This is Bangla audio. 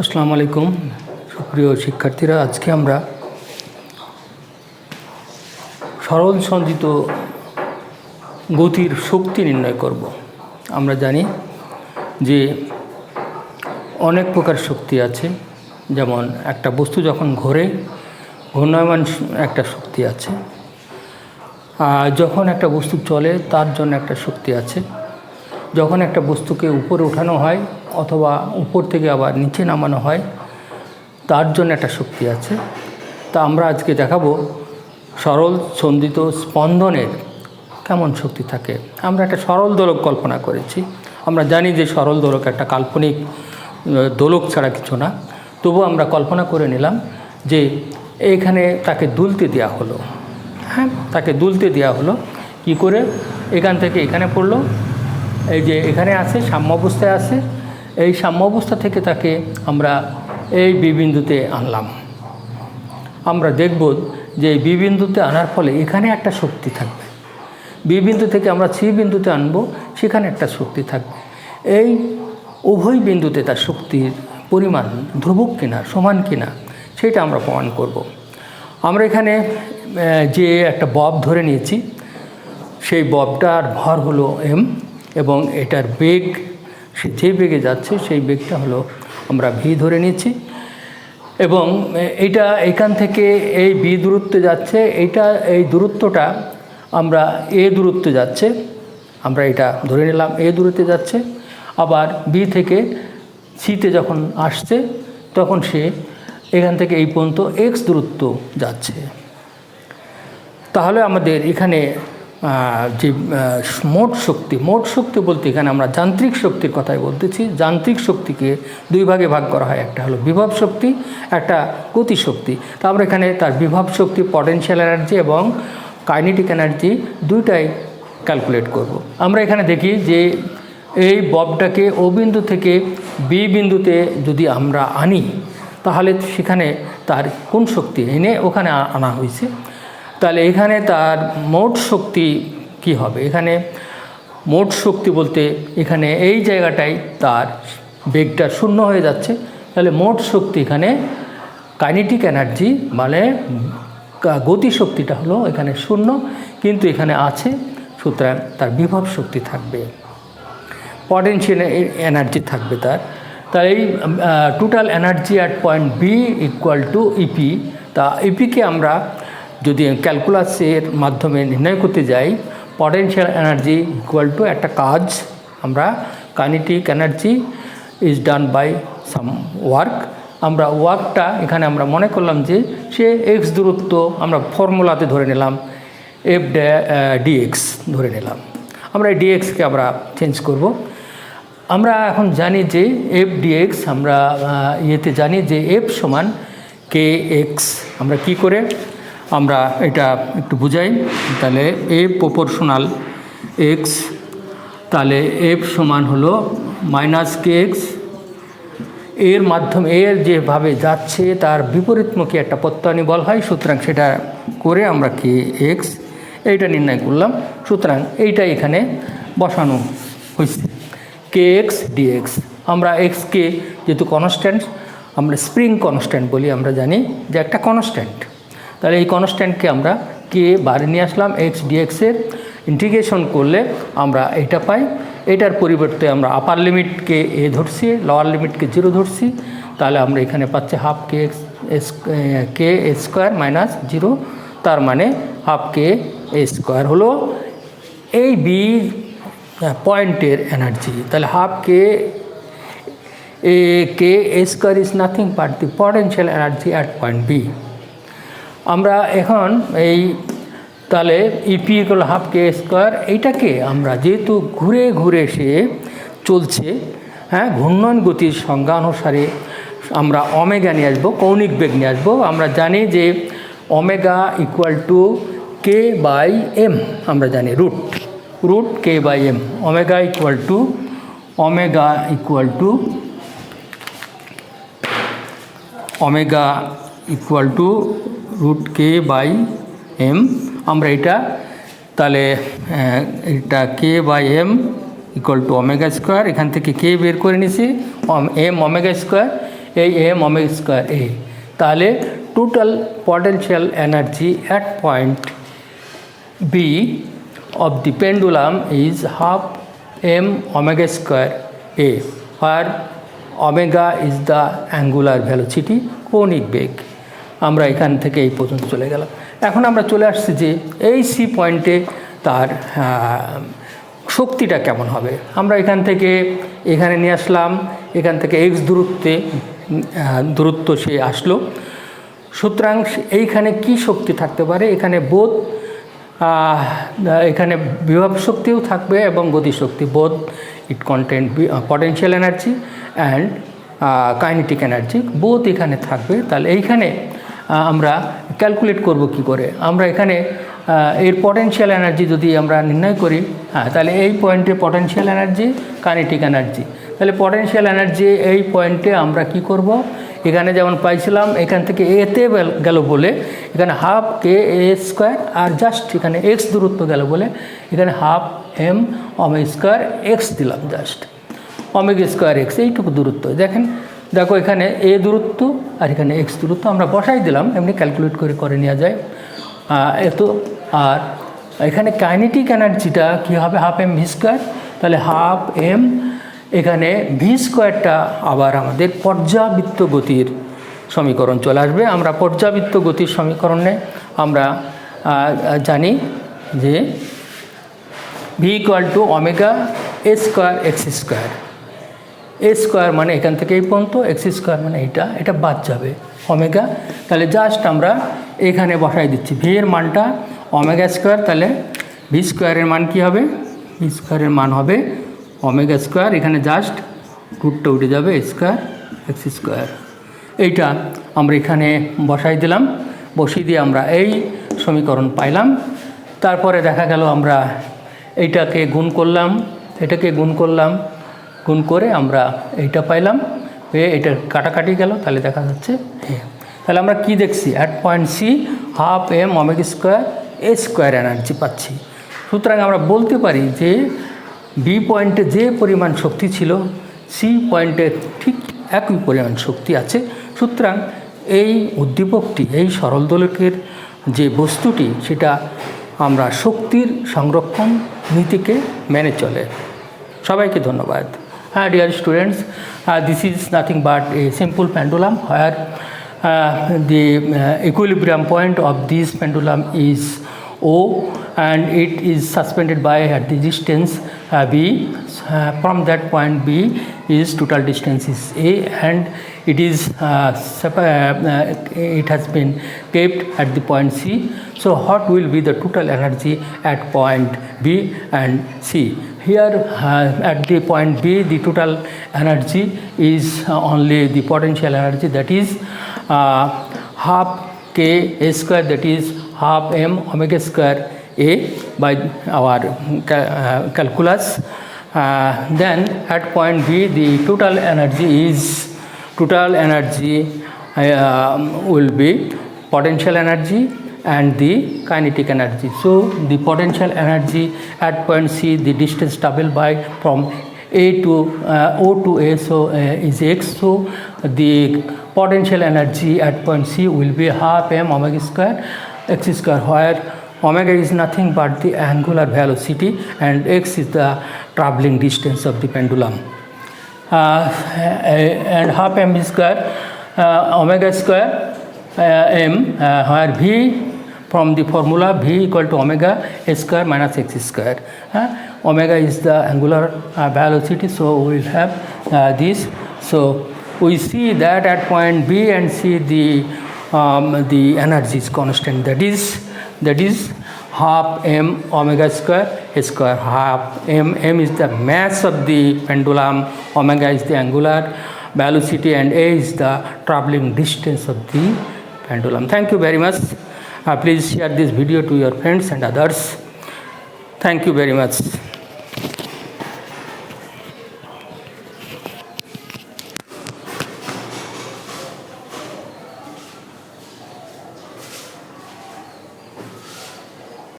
আসসালামু আলাইকুম। সুপ্রিয় শিক্ষার্থীরা, আজকে আমরা সরল সঞ্চিত গতির শক্তি নির্ণয় করব। আমরা জানি যে অনেক প্রকার শক্তি আছে। যেমন একটা বস্তু যখন ঘোরে, ঘূর্ণায়মান একটা শক্তি আছে। আর যখন একটা বস্তু চলে, তার জন্য একটা শক্তি আছে। যখন একটা বস্তুকে উপরে ওঠানো হয় অথবা উপর থেকে আবার নিচে নামানো হয়, তার জন্য একটা শক্তি আছে। তা আমরা আজকে দেখাবো সরল সন্দিত স্পন্দনের কেমন শক্তি থাকে। আমরা একটা সরল দোলক কল্পনা করেছি। আমরা জানি যে সরল দোলক একটা কাল্পনিক দোলক ছাড়া কিছু না। তবু আমরা কল্পনা করে নিলাম যে এখানে তাকে দুলতে দেওয়া হলো। হ্যাঁ তাকে দুলতে দেওয়া হলো। কি করে? এখান থেকে এখানে পড়ল। এই যে এখানে আছে সাম্য অবস্থায় আছে। এই সাম্য অবস্থা থেকে তাকে আমরা এই বিবিন্দুতে আনলাম। আমরা দেখব যে এই বিবিন্দুতে আনার ফলে এখানে একটা শক্তি থাকবে। বিবিন্দু থেকে আমরা সি বিন্দুতে আনব, সেখানে একটা শক্তি থাকবে। এই উভয় বিন্দুতে তার শক্তির পরিমাণ ধ্রুবক কিনা, সমান কিনা, সেটা আমরা প্রমাণ করব। আমরা এখানে যে একটা বব ধরে নিয়েছি, সেই ববটার ভর হলো এম এবং এটার বেগ সে যে বেগে যাচ্ছে, সেই বেগটা হলো আমরা ভি ধরে নিচ্ছি। এবং এটা এখান থেকে এই বি দূরত্বে যাচ্ছে, এইটা, এই দূরত্বটা আমরা এ দূরত্বে যাচ্ছে, আমরা এটা ধরে নিলাম, এ দূরত্বে যাচ্ছে। আবার বি থেকে সিতে যখন আসছে, তখন সে এখান থেকে এই পর্যন্ত এক্স দূরত্ব যাচ্ছে। তাহলে আমাদের এখানে যে মোট শক্তি মোট শক্তি বলতে এখানে আমরা যান্ত্রিক শক্তির কথাই বলতেছি। যান্ত্রিক শক্তিকে দুই ভাগে ভাগ করা হয়। একটা হলো বিভব শক্তি, একটা গতি শক্তি। তা আমরা এখানে তার বিভব শক্তি পটেনশিয়াল এনার্জি এবং কাইনেটিক এনার্জি দুইটাই ক্যালকুলেট করব। আমরা এখানে দেখি যে এই ববটাকে ও বিন্দু থেকে বি বিন্দুতে যদি আমরা আনি, তাহলে সেখানে তার কোন শক্তি এনে ওখানে আনা হয়েছে? তাহলে এখানে তার মোট শক্তি কি হবে? এখানে মোট শক্তি বলতে এখানে এই জায়গাটায় তার বেগটা শূন্য হয়ে যাচ্ছে। তাহলে মোট শক্তি এখানে কাইনেটিক এনার্জি মানে গতি শক্তিটা হলো এখানে শূন্য, কিন্তু এখানে আছে, সুতরাং তার বিভব শক্তি থাকবে। পটেনশিয়াল এনার্জি থাকবে তার। তাই এই total energy at point B equal to EP তা ইপিকে আমরা যদি ক্যালকুলাসের মাধ্যমে নির্ণয় করতে যাই পটেনশিয়াল এনার্জি ইকুয়াল টু একটা কাজ, আমরা kinetic energy is done by some work আমরা ওয়ার্কটা এখানে আমরা মনে করলাম যে সে এক্স দূরত্ব আমরা ফর্মুলাতে ধরে নিলাম এফ ডিএক্স ধরে নিলাম। আমরা এই ডিএক্সকে আমরা চেঞ্জ করব। আমরা এখন জানি যে এফ ডিএক্স আমরা ইয়েতে জানি যে এফ সমান কে এক্স আমরা কি করে? আমরা এটা একটু বুঝাই। তাহলে এ প্রপোর্শনাল এক্স তাহলে এফ সমান হলো মাইনাস কে এক্সের মাধ্যমে, এর যেভাবে যাচ্ছে, তার বিপরীতমুখী একটা প্রত্যয়নী বল হয়, সুতরাং সেটা করে আমরা কে এক্স এইটা নির্ণয় করলাম। সুতরাং এইটা এখানে বসানো হয়েছে। কে এক্স ডিএক্স আমরা এক্সকে যেহেতু কনস্ট্যান্ট আমরা স্প্রিং কনস্ট্যান্ট বলি, আমরা জানি যে একটা কনস্ট্যান্ট তাহলে এই কনস্ট্যান্টকে আমরা কে বাড়ি নিয়ে আসলাম এক্স ডিএক্সের ইন্টিগ্রেশন করলে আমরা এটা পাই। এটার পরিবর্তে আমরা আপার লিমিটকে এ ধরছি লোয়ার লিমিটকে জিরো ধরছি। তাহলে আমরা এখানে পাচ্ছি half K X S K square minus zero তার মানে হাফ কে স্কোয়ার হলো এই বি পয়েন্টের এনার্জি তাহলে half K A K A square is nothing but the potential energy at point B আমরা এখন এই তাহলে EP equal half K square এইটাকে আমরা যেহেতু ঘুরে ঘুরে সে চলছে হ্যাঁ ঘূর্ণন গতির সংজ্ঞা অনুসারে আমরা অমেগা নিয়ে আসব, কৌণিক বেগ নিয়ে আসব। আমরা জানি যে omega equal to K by M আমরা জানি root root K by M omega equal to omega equal to omega equal to root K by M আমরা এটা, তাহলে এটা K by M equal to omega square এখান থেকে কে বের করে নিছি এম অমেগা স্কোয়ার এই এম ওমেগা স্কোয়ার এ তাহলে total potential energy at point B of the pendulum is half m omega square a, where omega is the angular velocity কৌণিক বেগ আমরা এখান থেকে এই পর্যন্ত চলে গেলাম। এখন আমরা চলে আসছি যে এই সি পয়েন্টে তার শক্তিটা কেমন হবে? আমরা এখান থেকে এখানে নিয়ে আসলাম, এখান থেকে এক্স দূরত্বে দূরত্ব সে আসলো। সুতরাং এইখানে কি শক্তি থাকতে পারে? এখানে বোধ এখানে বিভব শক্তিও থাকবে এবং গতিশক্তি both it content potential energy and kinetic energy both এখানে থাকবে। তাহলে এইখানে আমরা ক্যালকুলেট করব কি করে? আমরা এখানে এর পটেনশিয়াল এনার্জি যদি আমরা নির্ণয় করি হ্যাঁ তাহলে এই পয়েন্টে পটেনশিয়াল এনার্জি কাইনেটিক এনার্জি তাহলে পটেনশিয়াল এনার্জি এই পয়েন্টে আমরা কি করব? এখানে যেমন পাইছিলাম, এখান থেকে এতে গেল বলে, এখানে হাফ কে এ স্কোয়ার আর জাস্ট এখানে এক্স দূরত্ব গেল বলে, এখানে half M omega square X দিলাম জাস্ট অমেগা স্কোয়ার এক্স এইটুকু দূরত্ব। দেখেন দেখো, এখানে এ দূরত্ব আর এখানে এক্স দূরত্ব আমরা বসাই দিলাম, এমনি ক্যালকুলেট করে করে নেওয়া যায়। এত, আর এখানে কাইনেটিক এনার্জিটা কী হবে? হাফ এম ভি স্কোয়ার তাহলে হাফ এম এখানে ভি স্কোয়ারটা আবার আমাদের পর্যাবৃত্ত গতির সমীকরণ চলে আসবে। আমরা পর্যাবৃত্ত গতির সমীকরণে আমরা জানি যে V equal to omega A square X square A square মানে এখান থেকে এই পর্যন্ত এক্স স্কোয়ার মানে এটা এটা বাদ যাবে অমেগা তাহলে জাস্ট আমরা এখানে বসাই দিচ্ছি ভি এর মানটা অমেগা স্কোয়ার তাহলে ভি স্কোয়ারের মান কী হবে? ভি স্কোয়ারের মান হবে অমেগা স্কোয়ার এখানে জাস্ট রুটটা উঠে যাবে স্কোয়ার এক্স স্কোয়ার এইটা আমরা এখানে বসাই দিলাম, বসিয়ে দিয়ে আমরা এই সমীকরণ পাইলাম। তারপরে দেখা গেল আমরা এইটাকে গুণ করলাম, এটাকে গুণ করলাম গুণ করে আমরা এইটা পাইলাম, পেয়ে এটা কাটাকাটি গেল, তাহলে দেখা যাচ্ছে এ। তাহলে আমরা কি দেখছি? At point C half M omega square A square energy পাচ্ছি। সুতরাং আমরা বলতে পারি যে বি পয়েন্টে যে পরিমাণ শক্তি ছিল সি পয়েন্টে ঠিক একই পরিমাণ শক্তি আছে। সুতরাং এই উদ্দীপকটি, এই সরল দোলকের যে বস্তুটি, সেটা আমরা শক্তির সংরক্ষণ নীতিকে মেনে চলে। সবাইকে ধন্যবাদ। Hi, dear students, uh, this is nothing but a simple pendulum where uh, the uh, equilibrium point of this pendulum is O and it is suspended by a distance uh, B. Uh, from that point B, is total distance is A and it is uh, uh, uh, it has been kept at the point C. So what will be the total energy at point B and C? Here uh, at the point B the total energy is only the potential energy that is uh, half k a square that is half m omega square a by our ca- uh, calculus. Uh, then at point B the total energy is total energy uh, will be potential energy and the kinetic energy. So the potential energy at point C the distance double by from a to uh, O to A so uh, is x so the potential energy at point C will be half m omega square x square where omega is nothing but the angular velocity and x is the traveling distance of the pendulum uh, and half m square uh, omega square uh, m uh, where v from the formula v equal to omega square minus x square. Uh, omega is the angular uh, velocity, so we will have uh, this. So we see that at point B and C the um, the energy is constant. That is that is half m omega square square half m. m is the mass of the pendulum omega is the angular velocity and a is the traveling distance of the pendulum. Thank you very much. Uh, please share this video to your friends and others. Thank you very much